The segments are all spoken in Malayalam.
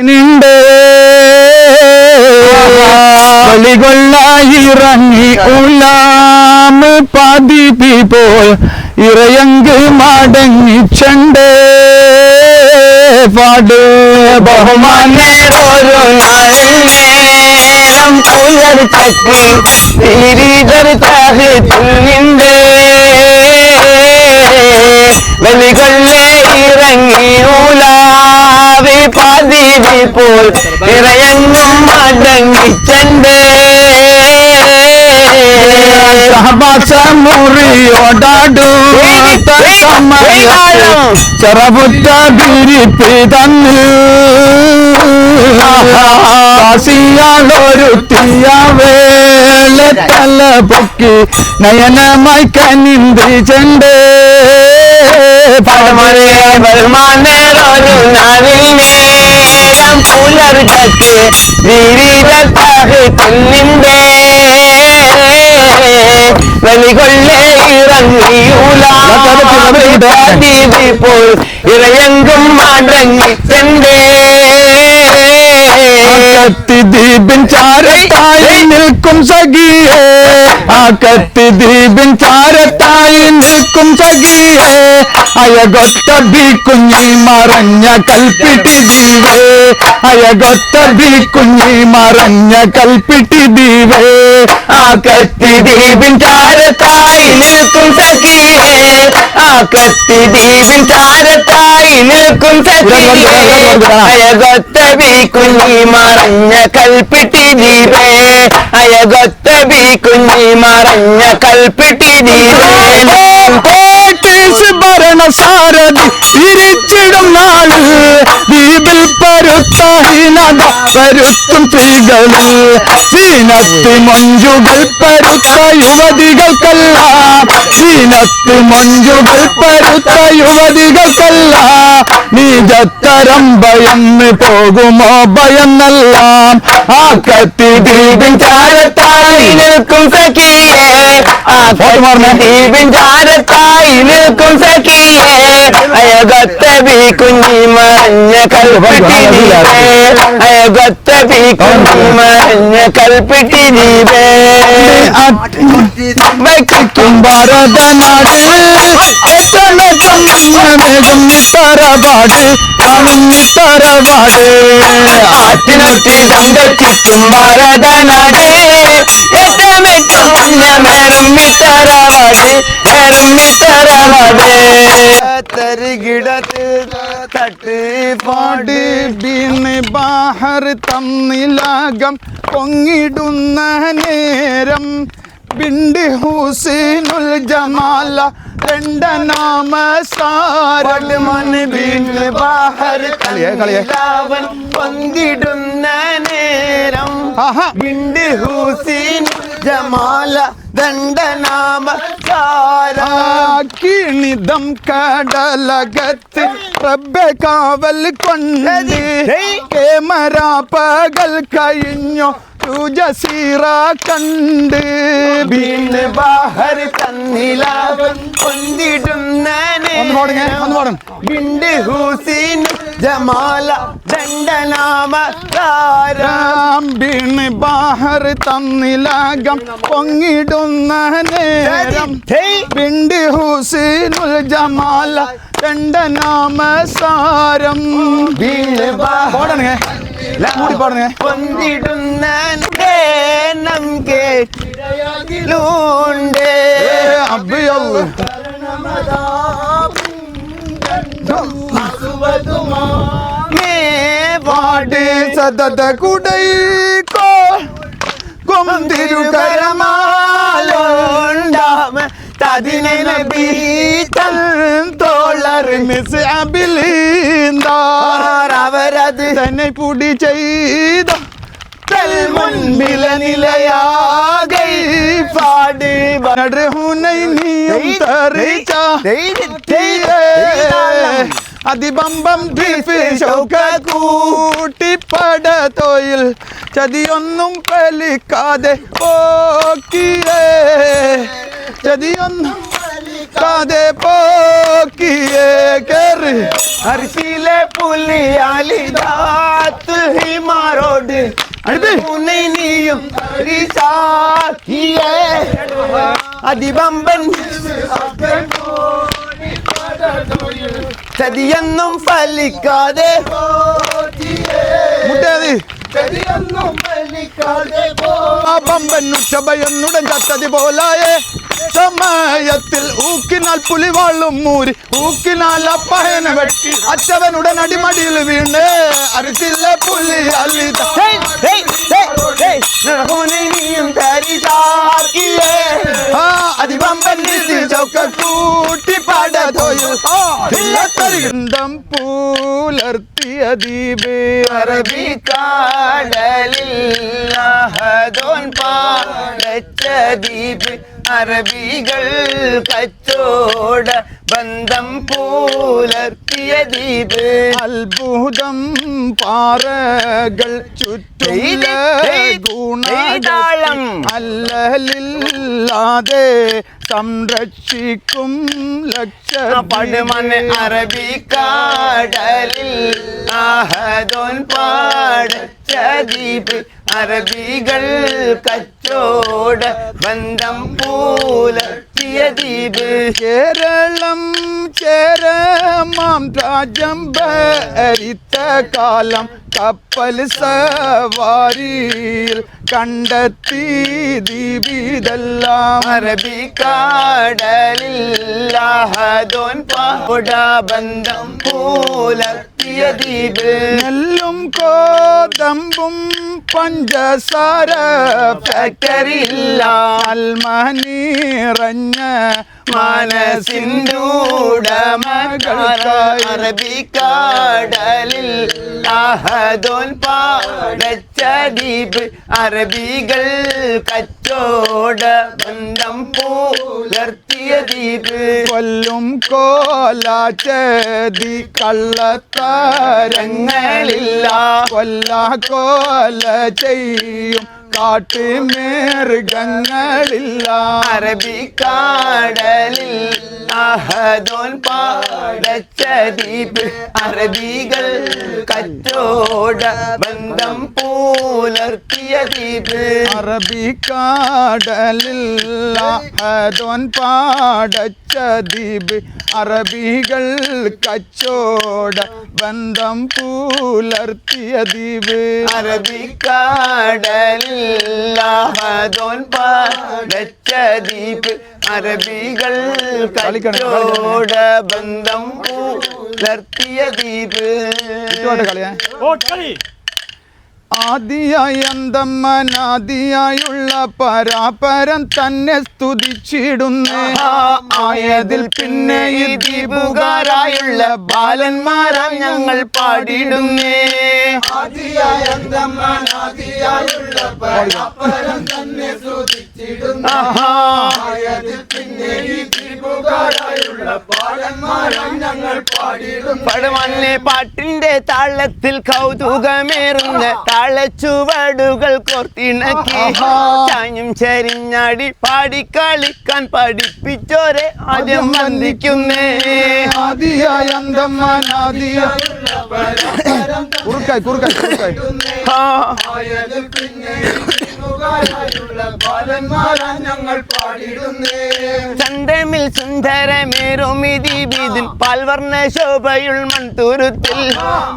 நின்றே. வழிகொள்ளாயிறங்கி உள்ளாம பாதிப்பி போல் இறையங்கு மாடங்கி சண்டே பாடு பகுமானே ஒரு நேரம் புயல் தட்டி திரிதர் தாகத்தில் நின்றே. வழிகொள்ளே இறங்கி உலா പോൽ ഇറയങ്ങും മടങ്ങിച്ചണ്ട് സഹവാസ മുറിയോടാടു ചെറപുറ്റ ബിരിപ്പി തന്നു കാസിയാളൊരു തീയാവേല തല പൊക്കി നയനമായി കനിന്തി ചെണ്ട് படமனே பருமானே நாவில் நேரம் புலர்கத்து விரிதத்தாக துள்ளிந்தே வெளிகொள்ளே இறங்கியுலாதீவி போல் இறையெங்கும் மாடங்கி சென்றே ദീപിൻ ചാരത്തായി നിൽക്കും സഖിയേ ആ കത്തി ദീപിൻ ചാരത്തായി നിൽക്കും സഖിയേ അയകൊത്ത ബി കുഞ്ഞി മറഞ്ഞ കൽപ്പിട്ടി ദീവേ അയകൊത്ത ബി കുഞ്ഞി മറഞ്ഞ കൽപ്പിട്ടി ദീവേ ആ കത്തി ദീപിൻ ചാരത്തായി നിൽക്കും സഖിയേ ആ കത്തി ദീപിൻ ചാരത്തായി നിൽക്കും സഖിയേ അയകൊത്ത ബി കുഞ്ഞി മറഞ്ഞ കൽപ്പിട്ടി ദീപേ. അയകൊത്ത ബി കുഞ്ഞി മറഞ്ഞ കൽപ്പിട്ടി ദീപേ. ഭരണ സാരഥി തിരിച്ചിടും ദ്വീപിൽ പരുത്താഹിനത പരുത്തും സ്ത്രീകളിൽ സീനത്തി മഞ്ജുകൾ പരുത്ത യുവതികൾക്കല്ല. സീനത്തി മഞ്ജുകൾ പരുത്ത യുവതികൾക്കല്ല. നീജത്തരം ഭയന്ന് പോകുമോ ഭയന്നെല്ലാം ആ കത്തി ദീപിൻ ചാരത്തായി നിൽക്കും സഖിയേ. ആ കത്തി ദീപിൻ ചാരത്തായി നിൽക്കും സഖിയേ. गत्त भी कुंजी मान्य कल्पटी अय गत्त भी कुंजी मान्य कल्पटी दीवे கும்பரதநாடு எத்தனதும் நமதும் தரபாடு நானும் தரபாடு ஆட்டினுட்டி தங்கச்சி கும்பரதநாடு எத்தனதும் நமதும் தரபாடு தரபாடு തരികിടത്ത് തട്ട് പാട്. വീണ് ബാഹർ തന്നിലാകം പൊങ്ങിടുന്ന നേരം. ബിണ്ട് ഹുസൈനുൽ ജമാല രണ്ട നാമസാരം. വീണ് ബാഹർ. തന്നിലാവൻ പങ്കിടുന്ന നേരം. ഹുസൈൻ ജമാല കടലകത്ത് റബ്ബെ കാവൽ കൊണ്ട്. കേമര പകൽ കഴിഞ്ഞോ? ജസീറ കണ്ട്. വീണ് ബാഹർ തന്നിലാവൻ പൊന്തിടുന്ന ഒന്ന് പാടുങ്ങേ, ഒന്ന് പാടും. വിണ്ട് ഹുസൈൻ ജമാല ദണ്ഡനാമ താര രാം വീണ് ബാഹർ തന്നിലാകം പൊങ്ങിടുന്ന നേരം. ബിണ്ട് ഹുസൈനുൽ ജമാല ദണ്ഡനാമ സാരം വീണ് പാടണേ കൂടി പാടണേ പൊന്തിടുന്ന നം കേട്ടിലൂണ്ട് അബ്ബിയല്ല പാടി സതത കുടൈക്കോ കൊന്തിരുകരമാലോ ുണ്ടാമ തതിനെ നബി തൻ തോളർ മിസ് അബിലീന്താർ അവരത് തന്നെ പുടി ചെയ്ത തൽ മുൻപില നിലയാകെ പാട് നടഹുനൈനിയും തറിച്ച അതിബമ്പം കൂട്ടിപ്പട തൊയിൽ ചതിയൊന്നും പലിക്കാതെ പോക്കിയേ. ചതിയൊന്നും പലിക്കാതെ പോക്കിയേ. കയറി അർശിലെ പുലിയാലിതാത്തു സാക്കിയേ അതിബമ്പൻ ചതിയൊന്നും ഫലിക്കാതെ മുട്ടേത് ആ പമ്പന്നുച്ചഭയൊന്നുടൻ ചത്തതി പോലായേ സമയത്തിൽ ഊക്കിനാൽ പുലിവാളും മൂരി ഊക്കിനാൽ അപ്പഹനെ വെട്ടി അച്ചവനുടൻ അടിമടിയിൽ വീണ് അരിച്ചില്ല പുലി അല്ലിത ഹേയ്, ഹേയ്, அதிபம்பன் நிறுத்து சவுக்க கூட்டி பாட தோயில். பிள்ளத்தருகின்றம் பூலர்த்தி அதீபு அரபி காடலில் அஹதோன் பாடச்சதீபு அரபிகள் கச்சோட പാടച്ച ദ്വീപ് അറബികൾ കച്ചോട ബന്ധം പുലർത്തിയ ദ്വീപ് അത്ഭുതം പാറകൾ ചുറ്റുള്ള നെയ്താളം. അല്ലലില്ലാതെ സംരക്ഷിക്കും പടുമണ് ലക്ഷ അറബിക്കാടലിൽ അഹദോൻ പാടച്ച ദ്വീപ് അറബികൾ കച്ചോട ബന്ധം காட்டிய தீபு கேரளம் சேரமாம் ராஜம்ப அரித்த காலம். கப்பல் சவாரியில் கண்டத்தி தீபிதெல்லாம் அரபி காடலில் ஆஹதோன் பந்தம் பூல காட்டிய தீபு நெல்லும் கோதம்பும் பஞ்சசார ஃபேக்டரி இல்லா. அல்மணி ரஞ்ச അറബിക്കാടലിൽ അഹദോൻ പാടച്ച ദ്വീപ് അറബികൾ കച്ചോട ബന്ധം പുലർത്തിയ ദ്വീപ് കൊല്ലും കോലാച്ചതി കള്ളത്താരങ്ങളില്ല കൊല്ല കോല ചെയ്യും കാട്ടുമേർഗങ്ങളില്ല അറബിക്കാടലിൽ അഹദോൻ പാടച്ച ദ്വീപ് അറബികൾ കച്ചോട ബന്ധം പുലർത്തിയ ദ്വീപ് അറബിക്കാടലിൽ അഹദോൻ പാടച്ച ദ്വീപ് അറബികൾ കച്ചോട ബന്ധം പുലർത്തിയ ദ്വീപ് അറബിക്കാടലിൽ അഹദോൻ പാടച്ച ദ്വീപ് അറബികൾ കളിക്കണോട ബന്ധം പുലർത്തിയ ദ്വീപ് ആദിയായി അന്തമ്മനാദിയായുള്ള പരാപരം തന്നെ സ്തുതിച്ചിടുന്നേ. ആയതിൽ പിന്നെ ഈ ദ്വീപുകാരായുള്ള ബാലന്മാരാം ഞങ്ങൾ പാടിയിടുന്നേ ആഹാ. പടുമണ്ണെ പാട്ടിന്റെ താളത്തിൽ കൗതുകമേറുന്ന താളച്ചുവടുകൾ കോർത്തിണക്കി ചാഞ്ഞും ചരിഞ്ഞാടി പാടിക്കളിക്കാൻ പഠിപ്പിച്ചോരെ ആദ്യം വന്ദിക്കുന്നേ ആദിയായി അന്തമ്മനാദിയായി കുറുക്കായി കുറുക്കായി കുറുക്കായി ആ. സുന്ദരമേറുമിതി വീതിൽ പാൽവർണ ശോഭയുൾ മൺതുരുത്തിൽ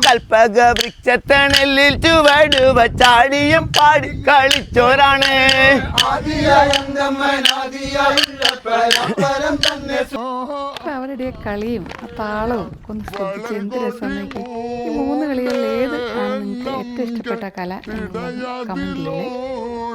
കൽപ്പക വൃക്ഷത്തണലിൽ ചുവടുവ ചാടിയും പാടി കളിച്ചോരാണ്. അവരുടെ കളിയും ആ താളവും ഒന്ന് ശ്രദ്ധിച്ച് എന്ത് രസം നോക്കി. ഈ മൂന്ന് കളികളിൽ ഏത് ആണ് നിങ്ങൾക്ക് ഏറ്റവും ഇഷ്ടപ്പെട്ട കല കമന്റ് ചെയ്യണേ.